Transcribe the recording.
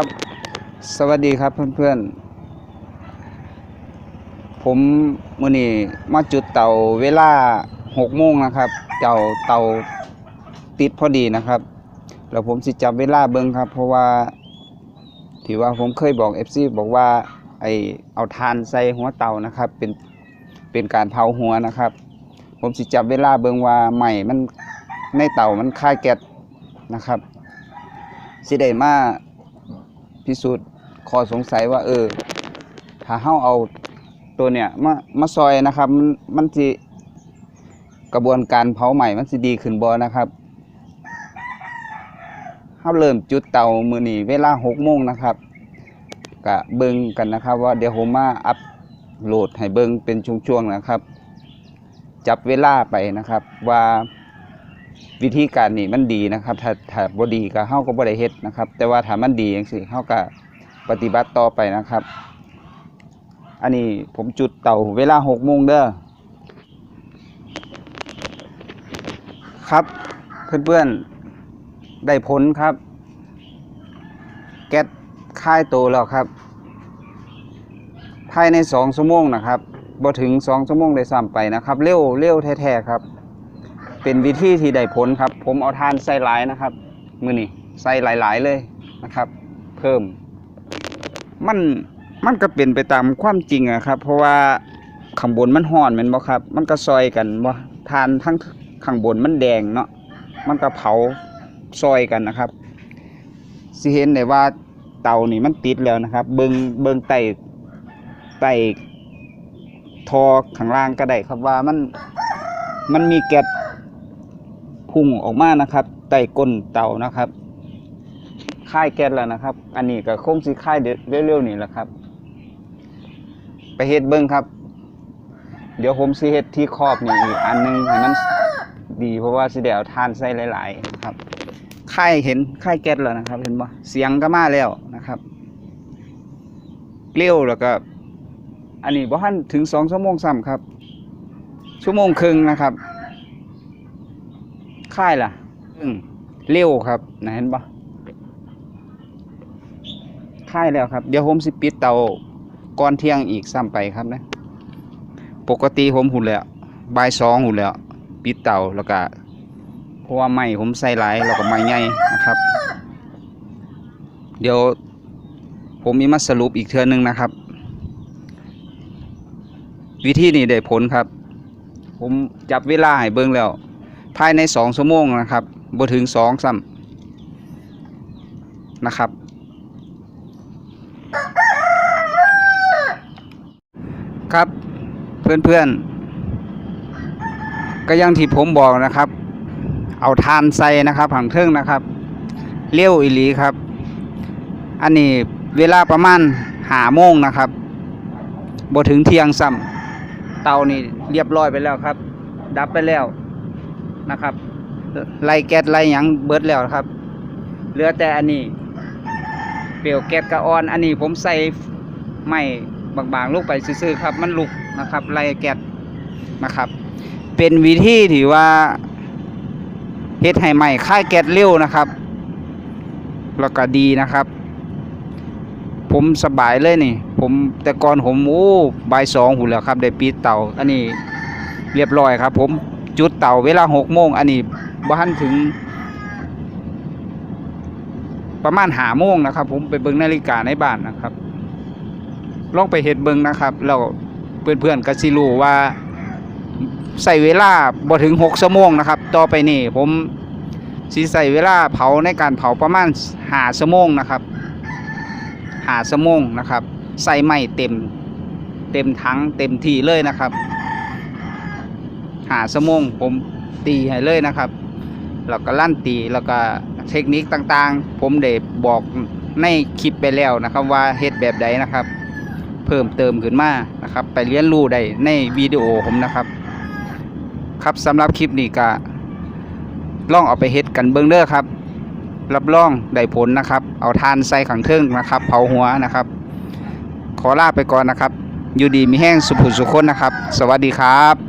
ครับ สวัสดีครับเพื่อนๆ ผมมือนี้มาจุดเตาเวลา6โมงนะครับ เจ้าเตาติดพอดีนะครับ แล้วผมสิจับเวลาเบิ่งครับ เพราะว่าที่ว่าผมเคยบอก FC บอกว่าไอเอาทานใส่หัวเตานะครับ เป็นเป็นการเผาหัวนะครับ ผมสิจับเวลาเบิ่งว่าใหม่มันในเตามันค่ายแก๊สนะครับสิได้มา พิสูจน์ข้อสงสัยว่า เออ ถ้าเฮาเอาตัวเนี่ยมามาซอยนะครับมันมันสิกระบวนการเผาใหม่มันสิดีขึ้นบ่นะครับเฮาเริ่มจุดเตามือนี้เวลา6โมงนะครับก็เบิ่งกันนะครับ ว่าเดี๋ยวผมมาอัปโหลดให้เบิ่งเป็นช่วงๆนะครับ จับเวลาไปนะครับว่า วิธีการนี่มันดีนะครับ ถ้าถ้าบ่ดีก็เฮาก็บ่ได้เฮ็ดนะครับ แต่ว่าถ้ามันดีจังซี่เฮาก็ปฏิบัติต่อไปนะครับ อันนี้ผมจุดเตาเวลา6โมงเด้อครับ เพื่อนๆได้ผลครับ แก๊สค่ายโตแล้วครับ ภายใน2ชั่วโมงนะครับบ่ถึง2ชั่วโมงได้ซ้ำไปนะครับ เร็วเร็วแท้ๆครับ เป็นวิธีที่ได้ผลครับ ผมเอาทานใส่หลายนะครับ มือนี่ใส่หลาย ๆ เลยนะครับ เพิ่ม มันมันก็เป็นไปตามความจริงอะครับ เพราะว่าข้างบนมันห่อนแมันบ่ครับ มันก็ซอยกันบ่ทานทั้งข้างบนมันแดงเนาะมันก็เผาซอยกันนะครับสิเห็นได้ว่าเตานี่มันติดแล้วนะครับ เบิงเบิงไต่ไต่ทอข้างล่างก็ได้ครับว่ามันมันมีแก๊ส พุ่งออกมานะครับใต้ก้นเตานะครับค่ายแก๊สแล้วนะครับ อันนี้ก็คงสิค่ายเร็วๆนี่แหละครับ ไปเฮ็ดเบิ้งครับ เดี๋ยวผมสิเฮ็ดที่ครอบนี่อีกอันหนึงให้มันดีเพราะว่าสิได้เอาทานใส่หลายๆครับค่ายเห็นค่ายแก๊สแล้วนะครับ เห็นบ่เสียงก็มาแล้วนะครับเร็วแล้วก็อันนี้บ่ทันถึงสองชั่วโมงซ้ำครับ ชั่วโมงครึ่งนะครับ ค่ายล่ะอืมเร็วครับนะเห็นปะค่ายแล้วครับ เดี๋ยวผมสิปิดเตาก่อนเที่ยงอีกซ้ำไปครับนะ ปกติผมหุ่นแล้วบ่ายสองหุ่นแล้ว ปิดเตาแล้วก็เพราะว่าไม้ผมใส่หลายแล้วก็ไม้ใหญ่นะครับ เดี๋ยวผมมีมาสรุปอีกเทือนึงนะครับ วิธีนี้ได้ผลครับ ผมจับเวลาให้เบิ่งแล้ว ภายในสองชั่วโมงนะครับบ่ถึงสองซ้ำนะครับ ครับเพื่อนๆ ก็ยังที่ผมบอกนะครับ เอาทานใส่นะครับผังเทิงนะครับเลี้ยวอีหลีครับ อันนี้เวลาประมาณหาโมงนะครับบ่ถึงเที่ยงซ้ำเตานี่เรียบร้อยไปแล้วครับ ดับไปแล้ว นะครับ ไล่แก๊สไล่หยังเบิดแล้วครับ เหลือแต่อันนี้ เปลวแก๊สกระออน อันนี้ผมใส่ไม้บางๆลงไปซื่อๆครับ มันลุกนะครับ ไล่แก๊สนะครับ เป็นวิธีที่ว่าเฮ็ดให้ไม้ค่ายแก๊สเร็วนะครับแล้วก็ดีนะครับ ผมสบายเลยนี่ ผมแต่ก่อนผมโอ้บ่ายสองหุ่นแล้วครับ ได้ปิดเต่าอันนี้เรียบร้อยครับผม จุดเต่าเวลาหกโมงอันนี้บ้านถึง ประมาณหาโมงนะครับ ผมไปเบิ่งนาฬิกาในบ้านนะครับ ลองไปเห็ดเบิ่งนะครับแล้วเพื่อนๆก็สิรู้ว่าใส่เวลาบ่ถึงหกชั่วโมงนะครับ ต่อไปนี่ผมสิใส่เวลาเผาในการเผาประมาณหาชั่วโมงนะครับหาชั่วโมงนะครับ ใส่ไม้เต็ม เต็มถังเต็มที่เลยนะครับ หาสมงผมตีให้เลยนะครับแล้วก็ลั่นตีแล้วก็เทคนิคต่างๆ ผมได้บอกในคลิปไปแล้วนะครับว่าเฮ็ดแบบใดนะครับ เพิ่มเติมขึ้นมานะครับ ไปเรียนรู้ได้ในวิดีโอผมนะครับ ครับสำหรับคลิปนี้ก็ลองเอาไปเฮ็ดกันเบิ่งเด้อครับ รับรองได้ผลนะครับ เอาทานใส่ขังเทิงนะครับ เผาหัวนะครับ ขอลาไปก่อนนะครับ อยู่ดีมีแห้งสุภุสุคนนะครับ สวัสดีครับ